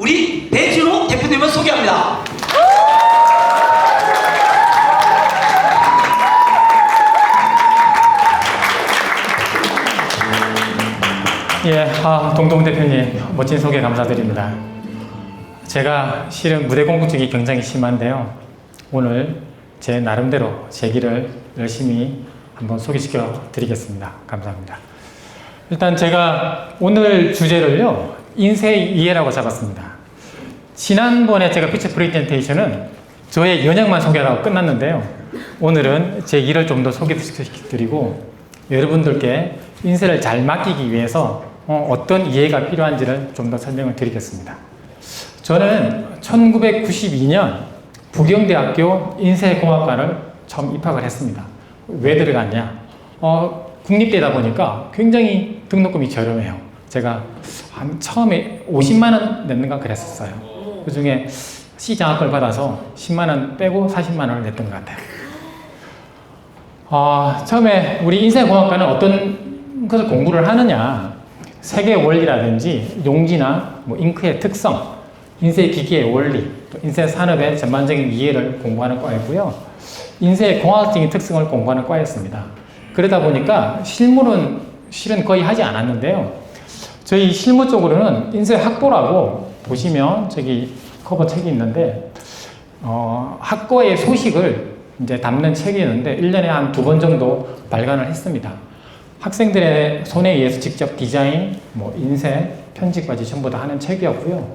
우리 배진호 대표님을 소개합니다. 예, 아, 동동 대표님 멋진 소개 감사드립니다. 제가 실은 무대 공부증이 굉장히 심한데요. 오늘 제 나름대로 제 길을 열심히 한번 소개시켜 드리겠습니다. 감사합니다. 일단 제가 오늘 주제를요, 인쇄 이해라고 잡았습니다. 지난번에 제가 피처 프레젠테이션은 저의 연역만 소개하고 끝났는데요. 오늘은 제 일을 좀 더 소개시켜드리고 여러분들께 인쇄를 잘 맡기기 위해서 어, 떤 이해가 필요한지를 좀 더 설명을 드리겠습니다. 저는 1992년 부경대학교 인쇄공학과를 처음 입학을 했습니다. 왜 들어갔냐? 어, 국립대다 보니까 굉장히 등록금이 저렴해요. 제가 한 처음에 50만 원 냈는가 그랬었어요. 그 중에 C장학금을 받아서 10만 원 빼고 40만 원을 냈던 것 같아요. 어, 처음에 우리 인쇄공학과는 어떤 것을 공부를 하느냐, 세계 원리라든지 용지나 뭐 잉크의 특성, 인쇄 기기의 원리, 또 인쇄 산업의 전반적인 이해를 공부하는 과이고요. 인쇄 공학적인 특성을 공부하는 과였습니다. 그러다 보니까 실물은 실은 거의 하지 않았는데요. 저희 실무 쪽으로는 인쇄 학보라고 보시면 저기 커버 책이 있는데 어, 학과의 소식을 이제 담는 책이 있는데 1년에 한 두 번 정도 발간을 했습니다. 학생들의 손에 의해서 직접 디자인, 뭐 인쇄, 편집까지 전부 다 하는 책이었고요.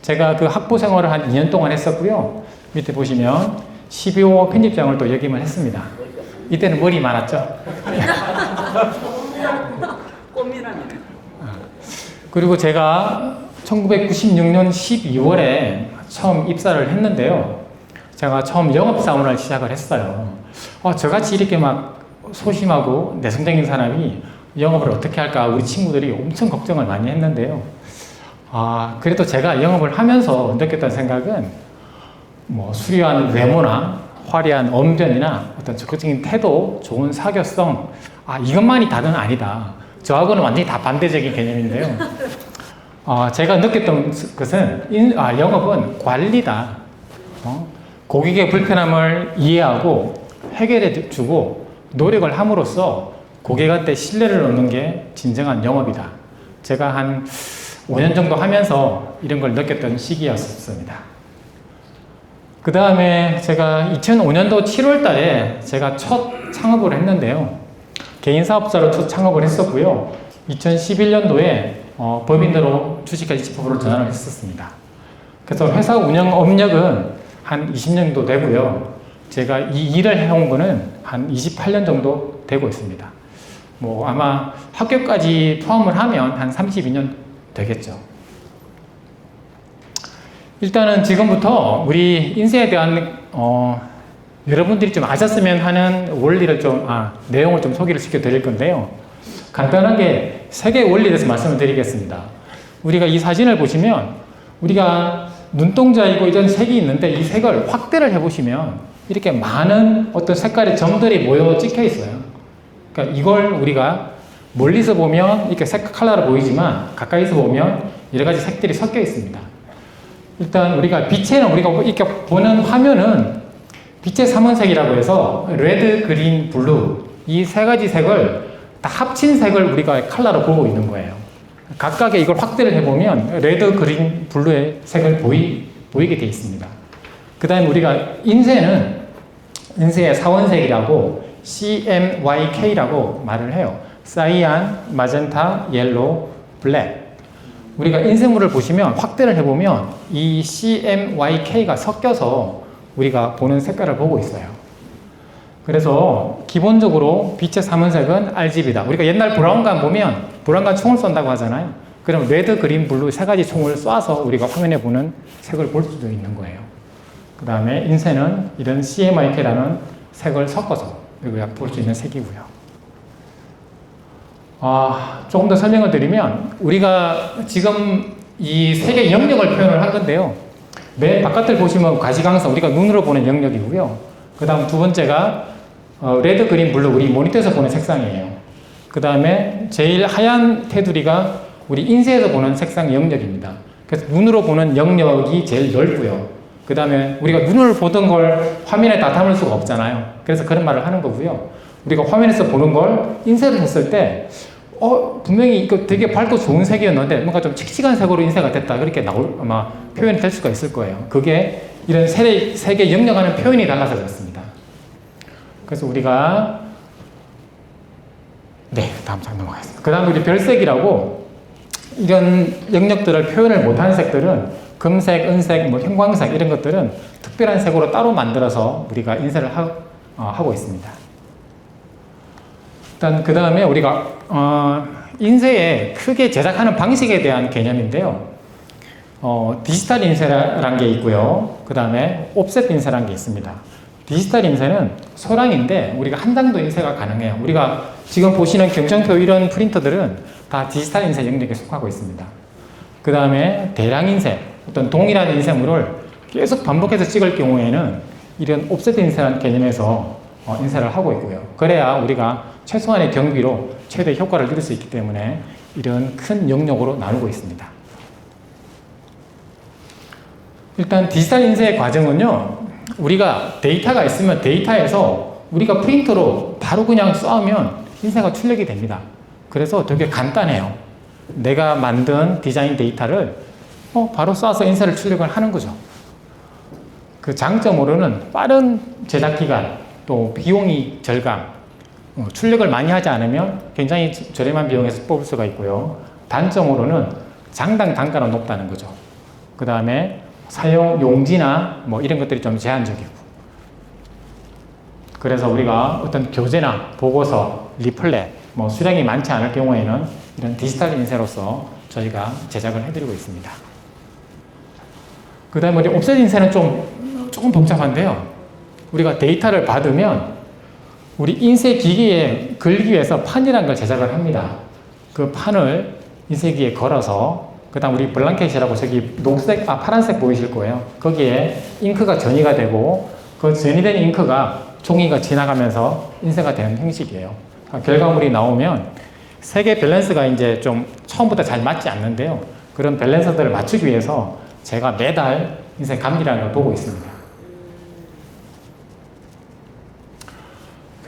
제가 그 학부 생활을 한 2년 동안 했었고요. 밑에 보시면 12호 편집장을 또 역임을 했습니다. 이때는 머리 많았죠? 꽃미남이네. 그리고 제가 1996년 12월에 처음 입사를 했는데요. 제가 처음 영업 사원을 시작을 했어요. 어, 저같이 이렇게 막 소심하고 내성적인 사람이 영업을 어떻게 할까 우리 친구들이 엄청 걱정을 많이 했는데요. 아, 그래도 제가 영업을 하면서 느꼈던 생각은 뭐 수려한 외모나 화려한 언변이나 어떤 적극적인 태도, 좋은 사교성, 아, 이것만이 다는 아니다. 저하고는 완전히 다 반대적인 개념인데요. 어, 제가 느꼈던 것은 인, 아, 영업은 관리다. 어? 고객의 불편함을 이해하고 해결해 주고 노력을 함으로써 고객한테 신뢰를 얻는 게 진정한 영업이다. 제가 한 5년 정도 하면서 이런 걸 느꼈던 시기였습니다. 그 다음에 제가 2005년도 7월 달에 제가 첫 창업을 했는데요. 개인 사업자로 첫 창업을 했었고요. 2011년도에 어, 법인으로 주식까지 20%로 전환을 했었습니다. 그래서 회사 운영 업력은 한 20년 도 되고요. 제가 이 일을 해온 거는 한 28년 정도 되고 있습니다. 뭐 아마 학교까지 포함을 하면 한 32년 되겠죠. 일단은 지금부터 우리 인쇄에 대한 어, 여러분들이 좀 아셨으면 하는 원리를 좀, 아, 내용을 좀 소개를 시켜 드릴 건데요. 간단하게 세계 원리에 대해서 말씀을 드리겠습니다. 우리가 이 사진을 보시면 우리가 눈동자이고 이런 색이 있는데 이 색을 확대를 해보시면 이렇게 많은 어떤 색깔의 점들이 모여 찍혀 있어요. 그러니까 이걸 우리가 멀리서 보면 이렇게 색 컬러로 보이지만 가까이서 보면 여러 가지 색들이 섞여 있습니다. 일단 우리가 빛에는 우리가 이렇게 보는 화면은 빛의 삼원색이라고 해서 레드, 그린, 블루 이 세 가지 색을 다 합친 색을 우리가 컬러로 보고 있는 거예요. 각각의 이걸 확대를 해보면 레드, 그린, 블루의 색을 보이, 보이게 되어 있습니다. 그 다음에 우리가 인쇄는 인쇄의 사원색이라고 CMYK라고 말을 해요. 사이안, 마젠타, 옐로우, 블랙. 우리가 인쇄물을 보시면 확대를 해보면 이 CMYK가 섞여서 우리가 보는 색깔을 보고 있어요. 그래서 기본적으로 빛의 삼원색은 RGB다. 우리가 옛날 브라운관 보면 브라운관 총을 쏜다고 하잖아요. 그럼 레드, 그린, 블루 세 가지 총을 쏴서 우리가 화면에 보는 색을 볼 수도 있는 거예요. 그 다음에 인쇄는 이런 CMYK라는 색을 섞어서 우리가 볼 수 있는 색이고요. 아, 조금 더 설명을 드리면 우리가 지금 이 색의 영역을 표현을 한 건데요. 맨 바깥을 보시면 가시광선 우리가 눈으로 보는 영역이고요. 그 다음 두 번째가 어, 레드, 그린, 블루 우리 모니터에서 보는 색상이에요. 그 다음에 제일 하얀 테두리가 우리 인쇄에서 보는 색상 영역입니다. 그래서 눈으로 보는 영역이 제일 넓고요. 그 다음에 우리가 눈을 보던 걸 화면에 다 담을 수가 없잖아요. 그래서 그런 말을 하는 거고요. 우리가 화면에서 보는 걸 인쇄를 했을 때, 어, 분명히 이거 되게 밝고 좋은 색이었는데 뭔가 좀 칙칙한 색으로 인쇄가 됐다. 그렇게 나올, 아마 표현이 될 수가 있을 거예요. 그게 이런 세계, 세계 영역하는 표현이 달라서 그렇습니다. 그래서 우리가 네, 다음 장 넘어가겠습니다. 그 다음 우리 별색이라고 이런 영역들을 표현을 못하는 색들은 금색, 은색, 뭐 형광색 이런 것들은 특별한 색으로 따로 만들어서 우리가 인쇄를 하, 어, 고 있습니다. 일단 그 다음에 우리가 어, 인쇄에 크게 제작하는 방식에 대한 개념인데요. 어, 디지털 인쇄라는 게 있고요. 그 다음에 옵셋 인쇄라는 게 있습니다. 디지털 인쇄는 소량인데 우리가 한 장도 인쇄가 가능해요. 우리가 지금 보시는 경정표 이런 프린터들은 다 디지털 인쇄 영역에 속하고 있습니다. 그 다음에 대량 인쇄, 어떤 동일한 인쇄물을 계속 반복해서 찍을 경우에는 이런 옵셋 인쇄라는 개념에서 어, 인쇄를 하고 있고요. 그래야 우리가 최소한의 경비로 최대 효과를 누릴 수 있기 때문에 이런 큰 영역으로 나누고 있습니다. 일단 디지털 인쇄의 과정은요, 우리가 데이터가 있으면 데이터에서 우리가 프린터로 바로 그냥 쏴면 인쇄가 출력이 됩니다. 그래서 되게 간단해요. 내가 만든 디자인 데이터를 어, 바로 쏴서 인쇄를 출력을 하는 거죠. 그 장점으로는 빠른 제작 기간, 또 비용이 절감, 어, 출력을 많이 하지 않으면 굉장히 저렴한 비용에서 뽑을 수가 있고요. 단점으로는 장당 단가가 높다는 거죠. 그 다음에 사용 용지나 뭐 이런 것들이 좀 제한적이고. 그래서 우리가 어떤 교재나 보고서, 리플렛, 뭐 수량이 많지 않을 경우에는 이런 디지털 인쇄로서 저희가 제작을 해드리고 있습니다. 그 다음에 우리 옵셋 인쇄는 좀 조금 복잡한데요. 우리가 데이터를 받으면 우리 인쇄 기기에 걸기 위해서 판이라는 걸 제작을 합니다. 그 판을 인쇄기에 걸어서 그다음 우리 블랑켓이라고 저기 녹색 아 파란색 보이실 거예요. 거기에 잉크가 전이가 되고 그 전이된 잉크가 종이가 지나가면서 인쇄가 되는 형식이에요. 그러니까 결과물이 나오면 색의 밸런스가 이제 좀 처음부터 잘 맞지 않는데요. 그런 밸런스들을 맞추기 위해서 제가 매달 인쇄 감기라는 걸 보고 있습니다.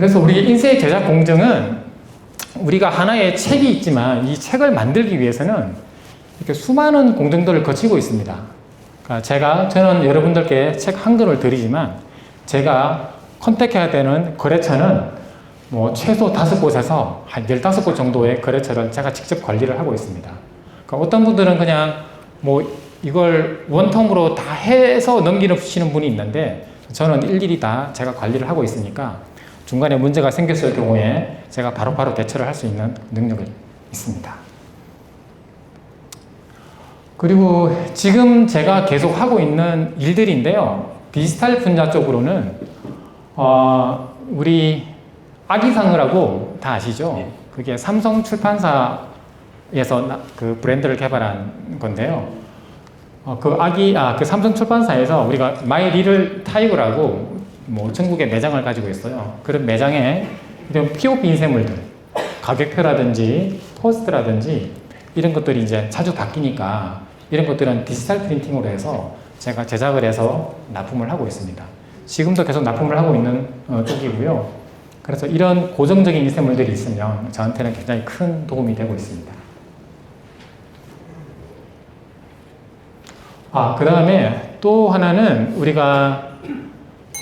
그래서 우리 인쇄 제작 공정은 우리가 하나의 책이 있지만 이 책을 만들기 위해서는 이렇게 수많은 공정들을 거치고 있습니다. 그러니까 제가 저는 여러분들께 책 한 권을 드리지만 제가 컨택해야 되는 거래처는 뭐 최소 다섯 곳에서 한 열다섯 곳 정도의 거래처를 제가 직접 관리를 하고 있습니다. 그러니까 어떤 분들은 그냥 뭐 이걸 원통으로 다 해서 넘기시는 분이 있는데 저는 일일이 다 제가 관리를 하고 있으니까 중간에 문제가 생겼을 경우에 제가 바로 바로 대처를 할 수 있는 능력이 있습니다. 그리고 지금 제가 계속 하고 있는 일들인데요. 디지털 분야 쪽으로는 어, 우리 아기상어라고 다 아시죠? 그게 삼성 출판사에서 나- 그 브랜드를 개발한 건데요. 어, 그 아기 아그 삼성 출판사에서 우리가 마이 리를 타이거라고 뭐 전국에 매장을 가지고 있어요. 그런 매장에 이런 POP 인쇄물들 가격표라든지 포스트라든지 이런 것들이 이제 자주 바뀌니까 이런 것들은 디지털 프린팅으로 해서 제가 제작을 해서 납품을 하고 있습니다. 지금도 계속 납품을 하고 있는 어, 쪽이고요. 그래서 이런 고정적인 인쇄물들이 있으면 저한테는 굉장히 큰 도움이 되고 있습니다. 아, 그 다음에 또 하나는 우리가,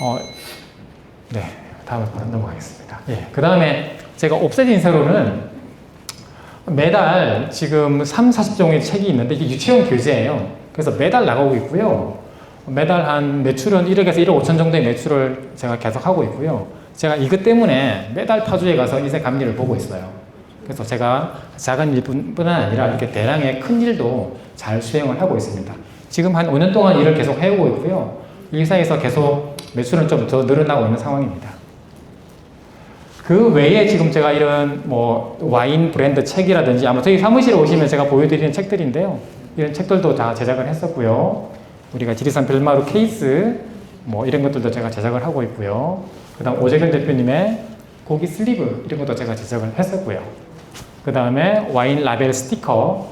어, 네, 다음으로 넘어가겠습니다. 예, 그 다음에 제가 옵셋 인쇄로는 매달 지금 3, 40종의 책이 있는데 이게 유치원 교재예요. 그래서 매달 나가고 있고요. 매달 한 매출은 1억에서 1억 5천 정도의 매출을 제가 계속 하고 있고요. 제가 이것 때문에 매달 파주에 가서 인쇄 감리를 보고 있어요. 그래서 제가 작은 일뿐만 아니라 이렇게 대량의 큰 일도 잘 수행을 하고 있습니다. 지금 한 5년 동안 일을 계속 해오고 있고요. 이 사이에서 계속 매출은 좀 더 늘어나고 있는 상황입니다. 그 외에 지금 제가 이런 뭐 와인 브랜드 책이라든지 아마 저희 사무실에 오시면 제가 보여드리는 책들인데요. 이런 책들도 다 제작을 했었고요. 우리가 지리산 별마루 케이스 뭐 이런 것들도 제가 제작을 하고 있고요. 그 다음 오재근 대표님의 고기 슬리브 이런 것도 제가 제작을 했었고요. 그 다음에 와인 라벨 스티커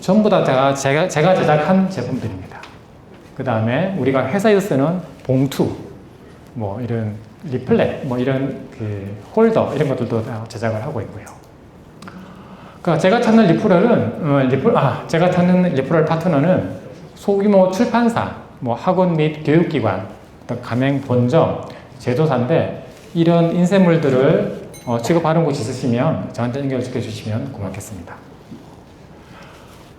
전부 다 제가, 제가, 제가 제작한 제품들입니다. 그 다음에 우리가 회사에서 쓰는 봉투, 뭐 이런 리플렛, 뭐 이런 그 홀더 이런 것들도 다 제작을 하고 있고요. 그러니까 제가 찾는 리프럴은 어, 리플 아 제가 찾는 리프럴 파트너는 소규모 출판사, 뭐 학원 및 교육기관, 또 가맹 본점, 제조사인데 이런 인쇄물들을 어, 취급하는 곳이 있으시면 저한테 연결시켜 주시면 고맙겠습니다.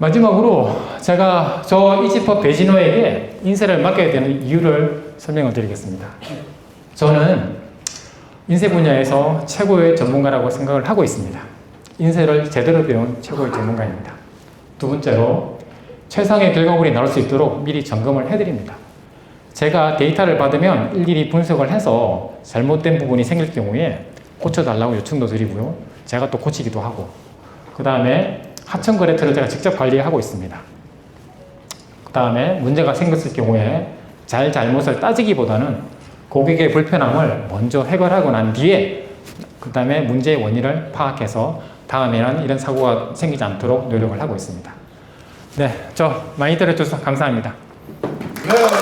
마지막으로 제가 저 이지퍼 베지노에게 인쇄를 맡겨야 되는 이유를 설명을 드리겠습니다. 저는 인쇄 분야에서 최고의 전문가라고 생각을 하고 있습니다. 인쇄를 제대로 배운 최고의 전문가입니다. 두 번째로 최상의 결과물이 나올 수 있도록 미리 점검을 해드립니다. 제가 데이터를 받으면 일일이 분석을 해서 잘못된 부분이 생길 경우에 고쳐달라고 요청도 드리고요. 제가 또 고치기도 하고 그 다음에 하청 거래처를 제가 직접 관리하고 있습니다. 그 다음에 문제가 생겼을 경우에 잘 잘못을 따지기보다는 고객의 불편함을 먼저 해결하고 난 뒤에 그 다음에 문제의 원인을 파악해서 다음에는 이런 사고가 생기지 않도록 노력을 하고 있습니다. 네, 저 많이 들어주셔서 감사합니다. 네,